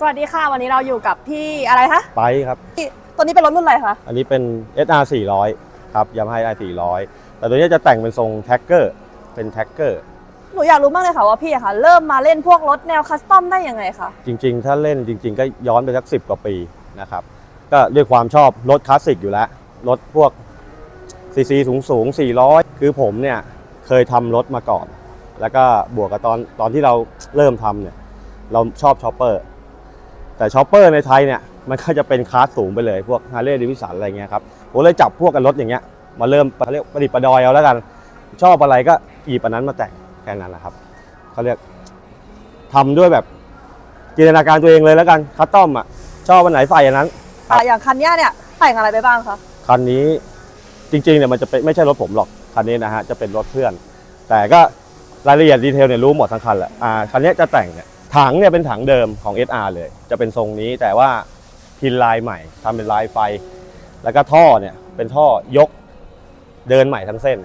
สวัสดีค่ะ วันนี้เราอยู่กับพี่อะไรคะไปครับ พี่ตัวนี้เป็นรถรุ่นอะไรคะ อันนี้เป็น SR 400ครับยามาฮ่า i 400แต่ตัวนี้จะแต่งเป็นทรงแท็กเกอร์เป็นแท็กเกอร์หนูอยากรู้มากเลยค่ะว่าพี่อะค่ะ เริ่มมาเล่นพวกรถแนวคัสตอมได้ยังไงคะ จริง ๆ ถ้าเล่นจริง ๆ ก็ย้อนไปสักสิกว่าปีนะครับก็ด้วยความชอบรถคลาสสิกอยู่แล้ว รถพวกซีซีสูงสูงๆ400 คือผมเนี่ยเคยทำรถมาก่อน แล้วก็บวกกับตอนตอนที่เราเริ่มทำเนี่ยเราชอบชอปเปอร์ แต่ชอปเปอร์ในไทยเนี่ยมันก็จะเป็นคลาสสูงไปเลยพวกฮาร์เลย์ดิวิสันอะไรเงี้ยครับผมเลยจับพวกกันรถอย่างเงี้ยมาเริ่มเขาเรียกประดิษฐ์ประดอยเอาแล้วกัน ชอบอะไรก็หยิบอันนั้นมาแต่งแค่นั้นแหละครับเขาเรียกทำด้วยแบบจินตนาการตัวเองเลยแล้วกันคัสตอมอะชอบอันไหนใส่อันนั้นอะอย่างคันเนี้ยเนี่ยแต่งอะไรไปบ้างคะคันนี้จริงๆเนี่ยมันจะเป็นไม่ใช่รถผมหรอกคันนี้นะฮะจะเป็นรถเพื่อน แต่ก็รายละเอียดดีเทลเนี่ยรู้หมดทั้งคันแหละอ่าคันนี้จะแต่งเนี่ย ถังเนี่ยเป็นถังเดิมของ SR เลย จะเป็นทรงนี้แต่ว่าพินลายใหม่ทำเป็นลายไฟ แล้วก็ท่อเนี่ยเป็นท่อยกเดินใหม่ทั้งเส้น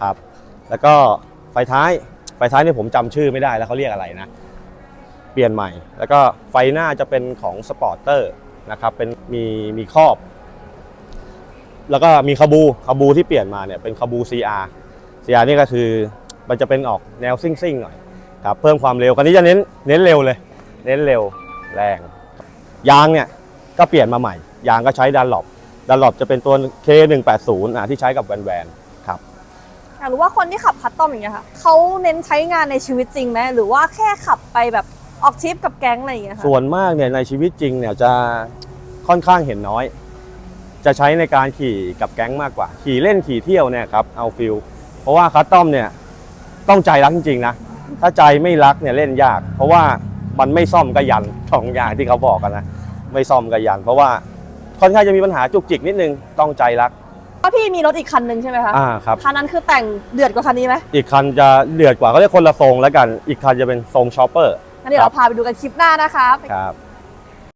ครับ แล้วก็ไฟท้ายไฟท้ายเนี่ยผมจำชื่อไม่ได้แล้วเขาเรียกอะไรนะ เปลี่ยนใหม่ แล้วก็ไฟหน้าจะเป็นของสปอร์เตอร์นะครับเป็นมีมีครอบ แล้วก็มีคาบูคาบูที่เปลี่ยนมาเนี่ยเป็นคาบู CR CR นี่ก็คือมันจะเป็นออกแนวซิ่งๆหน่อย ครับเพิ่มความเร็วคันนี้จะเน้นเน้นเร็วเลย เน้นเร็วแรง ยางเนี่ยก็เปลี่ยนมาใหม่ ยางก็ใช้ดันหลบดันหลบจะเป็นตัว K180 อะที่ใช้กับแวนแวนครับอยากรู้ว่าคนที่ขับคัสตอมอย่างเงี้ยค่ะเขาเน้นใช้งานในชีวิตจริงไหมหรือว่าแค่ขับไปแบบออกทริปกับแก๊งอะไรอย่างเงี้ยค่ะส่วนมากเนี่ยในชีวิตจริงเนี่ยจะค่อนข้างเห็นน้อย จะใช้ในการขี่กับแก๊งมากกว่า ขี่เล่นขี่เที่ยวเนี่ยครับเอาฟิลเพราะว่าคัสตอมเนี่ยต้องใจรักจริงๆนะ ถ้าใจไม่รักเนี่ยเล่นยาก เพราะว่ามันไม่ซ่อมก็ยันสองอย่างที่เขาบอกกันนะไม่ซ่อมก็ยัน เพราะว่าค่อนข้างจะมีปัญหาจุกจิกนิดนึงต้องใจรักว่าพี่มีรถอีกคันหนึ่งใช่ไหมคะอ่าครับคันนั้นคือแต่งเดือดกว่าคันนี้ไหมอีกคันจะเดือดกว่าก็เรียกคนละทรงแล้วกัน อีกคันจะเป็นทรงชอปเปอร์งั้นเดี๋ยวเราพาไปดูกันคลิปหน้านะคะครับ